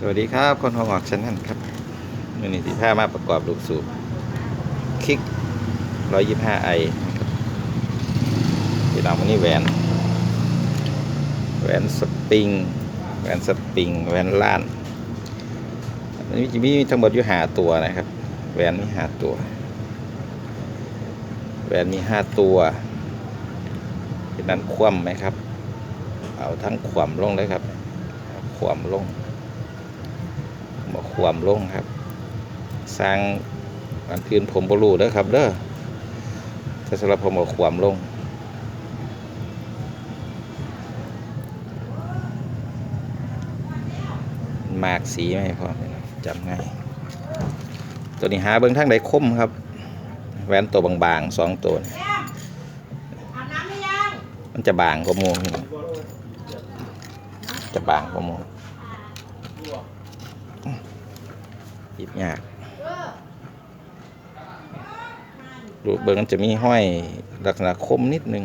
สวัสดีครับคนหัวงอกชั้นนั่นครับมือนี้ที่ผ้ามาประกอบลูกสูบคลิก 125i นะครับที่เราวันนี้แหวน แหวนสปริง แหวนสปริง แหวนล้านอันนี้จะมีทั้งหมดอยู่หาตัวนะครับ แหวนมีหาตัว แหวนมีห้าตัวเป็นนั้นคว่ำไหมครับ เอาทั้งขวำลงเลยครับขวำลง บอกความลงครับ สร้างอันอื่นผมบรูเด้อครับเด้อแต่สำหรับผมบอกความลงมากสีไหมพอจำง่าย ตัวนี้หาเบิ้องทั้งใดคมครับแหวนตัวบางๆสองตัวนมันจะบางกว่ามูจะบางกว่ามู หยิบยากเออดูเบิงมันจะมีห้อยลักษณะคมนิดนึง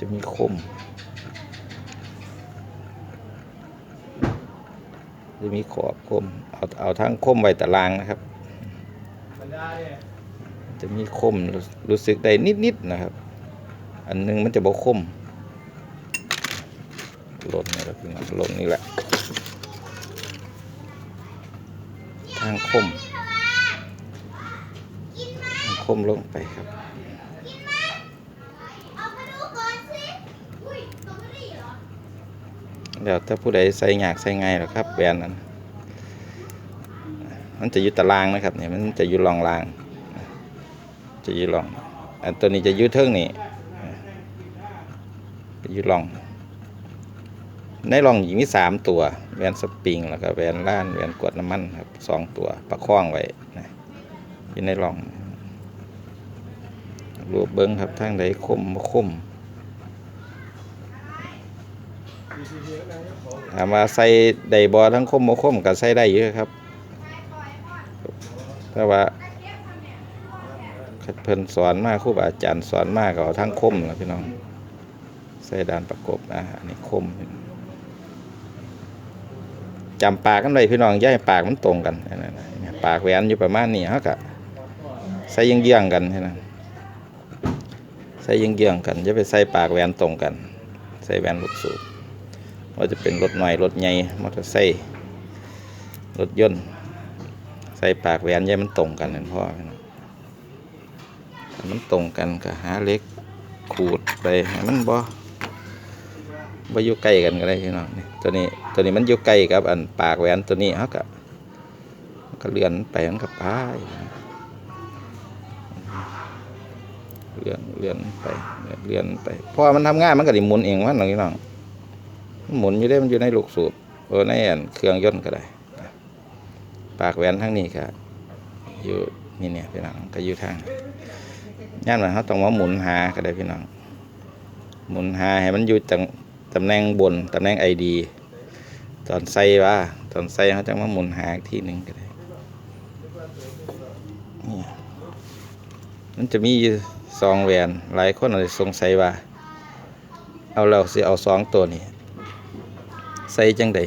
จะมีคม จะมีขอบคม เอาเอาทั้งคมไว้ตารางนะครับ จะมีคมรู้รู้สึกได้นิดๆนะครับ อันหนึงมันจะบ่คมหล่นนี่แหละพี่น้องหล่นนี่แหละางคมคมลงไปครับเดูก่อนสิอุ้ยวถ้าผู้ใดใส่หยากใส่ไงหรอครับแบรนด์นั้นมันจะอยู่ตารางนะครับเนี่ยมันจะอยู่รองราง จะอยู่รองอันตัวนี้จะอยู่เทิงนี่จะอยู่รอง ในรองหญิงมีสามตัว แวนสปริง แล้วก็แวนล้าน แวนกวดน้ำมันครับสองตัว ประคองไว้นะอยู่ในรองรวบเบิ้งครับทางใดคมคมถามว่าใส่ไดบ่ทั้งคมบ่คมก็ใส่ได้อยู่ครับ แต่ว่าเพิ่นสอนมากครูบาอาจารย์สอนมาก็เอาทั้งคมล่ะพี่น้อง ใส่ด้านประกบนะอันนี้คม จำปากกันไว้พี่น้องย่าให้ปากมันตรงกันนะปากแหวนอยู่ประมาณนี้ฮาก็ใส่เยื้องๆกันแค่นั้นใส่เยื้องๆกันอย่าไปใส่ปากแหวนตรงกัน ใส่แหวนลูกสูบว่าจะเป็นรถหน่อยรถใหญ่มอเตอร์ไซค์รถยนต์ ใส่ปากแหวนใหญ่มันตรงกันนั่นพ่อมันตรงกันก็หาเล็กขูดไปให้มันบ่ บ่อยู่ใกล้กันก็ได้พี่น้องนี่ตัวนี้ตัวนี้มันอยู่ใกล้กับ อันปากแหวนตัวนี้เขาก็ก็เลื่อนไปมันก็ไปเลื่อนเลื่อนไปเลื่อนไปเพราะมันทำงานมันก็ดิหมุนเองมันหรอกพี่น้องหมุนอยู่ได้มันอยู่ในลูกสูบโอ้ในอันเครื่องยนต์ก็ได้ ปากแหวนทั้งนี้ก็อยู่นี่เนี่ยพี่น้องก็อยู่ทางย่านมันเขาต้องมาหมุนหาก็ได้พี่น้องหมุนหาให้มันอยู่จัง ตำแหน่งบน ตำแหน่งไอดีตอนใส่ว่าตอนใส่เขาจะมาหมุนหาอีกที่หนึ่งก็ได้นี่มันจะมีอยู่สองแหวนหลายคนอาจจะสงสัยว่า เอาเราสิเอาสองตัวนี้ใส่จังใด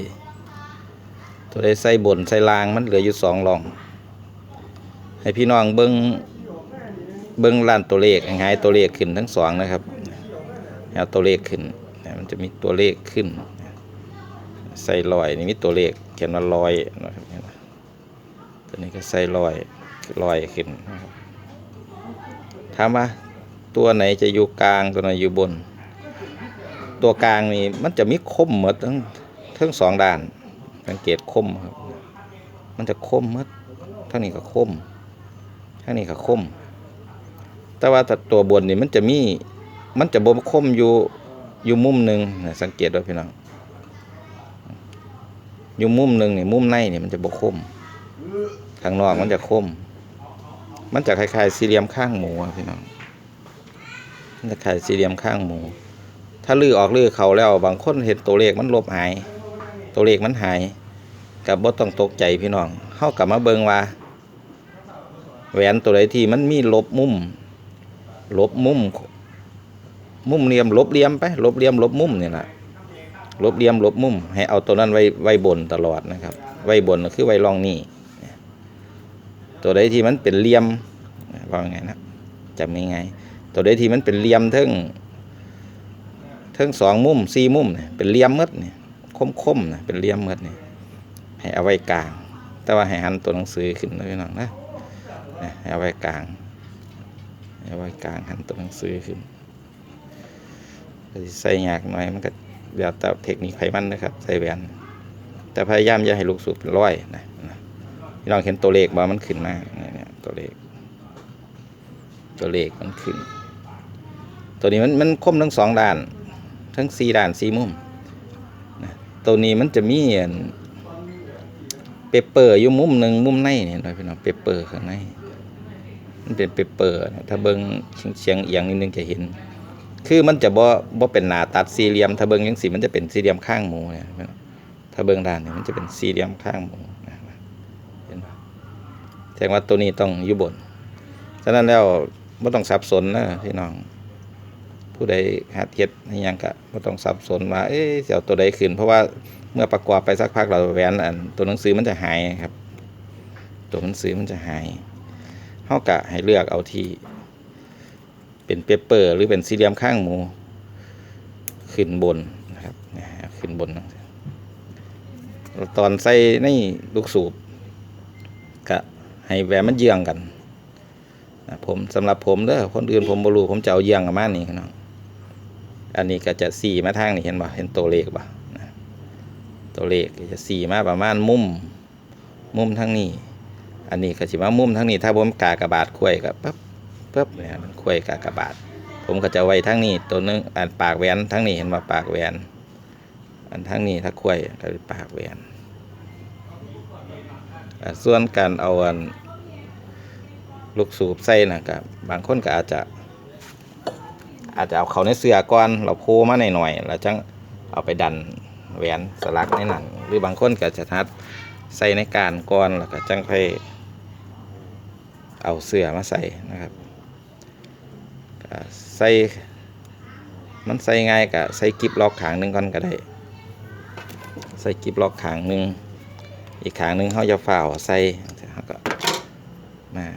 ตัวใดใส่บนใส่ลางมันเหลืออยู่สองรอง ให้พี่น้องเบิ้งเบิ้งล้านตัวเลขหายตัวเลขขึ้นทั้งสองนะครับเอาตัวเลขขึ้น มันจะมีตัวเลขขึ้นใส่ลอยนี่มีตัวเลขเขียนว่าลอยนะครับตัวนี้ก็ใส่ลอยลอยขึ้นนะครับถามว่าตัวไหนจะอยู่กลางตัวไหนอยู่บน ตัวกลางนี่มันจะมีคมหมดทั้งทั้งสองด้านสังเกตคมครับ มันจะคมหมดทั้งนี้ก็คมทั้งนี้ก็คมแต่ว่าตัวบนนี่มันจะมีมันจะบ่คมอยู่ อยู่มุมหนึ่งนะสังเกตด้วยพี่น้องอยู่มุมหนึ่งเนี่ยมุมในเนี่ยมันจะบ่คมข้างนอกมันจะคม มันจะคล้ายๆสี่เหลี่ยมข้างหมูพี่น้องมันจะคล้ายสี่เหลี่ยมข้างหมู ถ้าลือออกลือเขาแล้ว บางคนเห็นตัวเลขมันลบหาย ตัวเลขมันหายกับบ่ต้องตกใจพี่น้องเฮากลับมาเบิงว่า แหวนตัวใดที่มันมีลบมุมลบมุม มุมเหลี่ยมลบเหลี่ยมไปลบเหลี่ยมลบมุมนี่แหละลบเหลี่ยมลบมุม ให้เอาตัวนั้นไว้ไว้บนตลอดนะครับ ไว้บนคือไว้รองนี่ตัวใดที่มันเป็นเหลี่ยมว่าไงนะจำง่ายๆตัวใดที่มันเป็นเหลี่ยมเทั้งเทั้งสองมุมสี่มุมเนี่ยเป็นเหลี่ยมหมดเนี่ยคมๆนะเป็นเหลี่ยมหมดเนี่ยให้เอาไว้กลาง แต่ว่าให้หันตัวหนังสือขึ้นนะพี่น้องนะเนี่ยให้เอาไว้กลางเอาไว้กลางหันตัวหนังสือขึ้น ใส่ยากหน่อยมันก็แล้วแต่เทคนิคไขมันนะครับ ใส่แหวน แต่พยายามอย่าให้ลูกสูบเป็นร้อยนะนะพี่น้องเห็นตัวเลขบ่มันขึ้นมาเนี่ยเนี่ยตัวเลข ตัวเลขมันขึ้น ตัวนี้มันมันคมทั้งสองด้าน ทั้งสี่ด้านสี่มุมนะตัวนี้มันจะมีเปเปอร์อยู่มุมหนึ่งมุมในเนี่ยหน่อยพี่น้องเปเปอร์ข้างในมันเป็นเปเปอร์ถ้าเบิ้งเฉียงเอียงนิดนึงจะเห็น คือมันจะบ่บ่เป็นหนาตัดสี่เหลี่ยมถ้าเบิ้งยังสีมันจะเป็นสี่เหลี่ยมข้างหมูเนี่ยถ้าเบิ้งด้านนี้มันจะเป็นสี่เหลี่ยมข้างหมูเห็นปะแสดงว่าตัวนี้ต้องอยู่บนฉะนั้นแล้วไม่ต้องสับสนนะพี่น้อง ผู้ใดหัดเฮ็ดให้ยังก็ไม่ต้องสับสนว่าเอ๊ะสิเอาตัวใดขึ้น เพราะว่าเมื่อประกอบไปสักพักเราแหวนอันตัวหนังสือมันจะหายครับ ตัวหนังสือมันจะหายเฮากะให้เลือกเอาที่ เป็นเปเปอร์หรือเป็นสี่เหลี่ยมข้างหมู ขึ้นบนนะครับขึ้นบน ตอนใส่ในลูกสูบก็ให้แหวนมันเยื้องกันผมสำหรับผมเด้อคนอื่นผมบรูผมจะเอาเยี่ยงกับมานี่น้องอันนี้ก็จะสี่มาทางนี่เห็นบ่เห็นตัวเลขบ่นะตัวเลขจะสี่มาประมาณมุมมุมทางนี้ อันนี้ก็สิมามุมทางนี้ถ้าผมกากระบาดควยก็ปั๊บ ปั๊บเนี่ยมันควยกากระบาดผมก็จะไว้ทางนี้ตัวนึงอันปากแหวนทางนี้เห็นว่าปากแหวน อันทางนี้ถ้าควยก็เป็นปากแหวนส่วนการเอาอันลูกสูบใส่นะครับบางคนก็อาจจะอาจจะเอาเขาในเสื้อก่อนเราโพมาหน่อยๆแล้วจังเอาไปดันแหวนสลักในหนังหรือบางคนก็จะทัดใส่ในการก่อนแล้วก็จังค่อยเอาเสื้อมาใส่นะครับ ใส่มันใส่ง่ายก็ใส่กิบล็อกขางหนึ่งก่อนก็ได้ ใส่กิบล็อกขางหนึ่งอีกขางหนึ่งเขาจะฝ่าวใส่เขาก็มา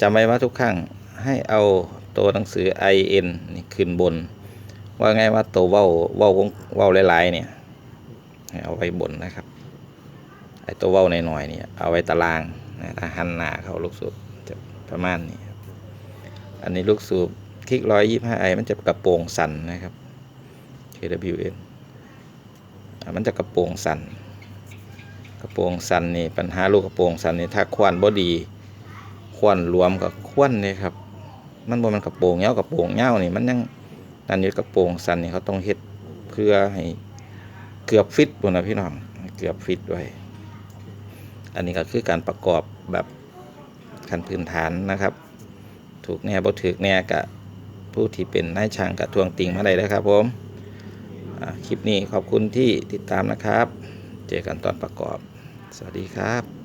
จำไว้ว่าทุกครั้งให้เอาตัวหนังสือ i n นี่ขึ้นบน ว่าไงว่าตัวเว้าเว้าเว้าหลายๆเนี่ยให้เอาไว้บนนะครับไอตัวเว้าหน่อยๆเนี่ยเอาไว้ตารางนะถ้าหันหน้าเขาลูกสูบจะประมาณนี้ อันนี้ลูกสูบคลิกร้อยยี่ห้าไอมันจะกระโปรงสั่นนะครับ KWN มันจะกระโปรงสั่น กระโปรงสั่นนี่ปัญหาลูกกระโปรงสั่นนี่ถ้าควันบอดีควันรวมกับควันเนี่ยครับ มันบ่มันกระโปรงเงากระโปรงเงานี่มันยังนั่นอยู่กระโปรงสันนี่เขาต้องเฮ็ดเพื่อให้เกือบฟิตบนนะพี่น้องเกือบฟิตไว้อันนี้ก็คือการประกอบแบบขั้นพื้นฐานนะครับ ถูกแน่บ่ถึกแน่กะผู้ที่เป็นนายช่างกะทวงติงมาได้แลยครับผมคลิปนี้ขอบคุณที่ติดตามนะครับ เจอกันตอนประกอบ สวัสดีครับ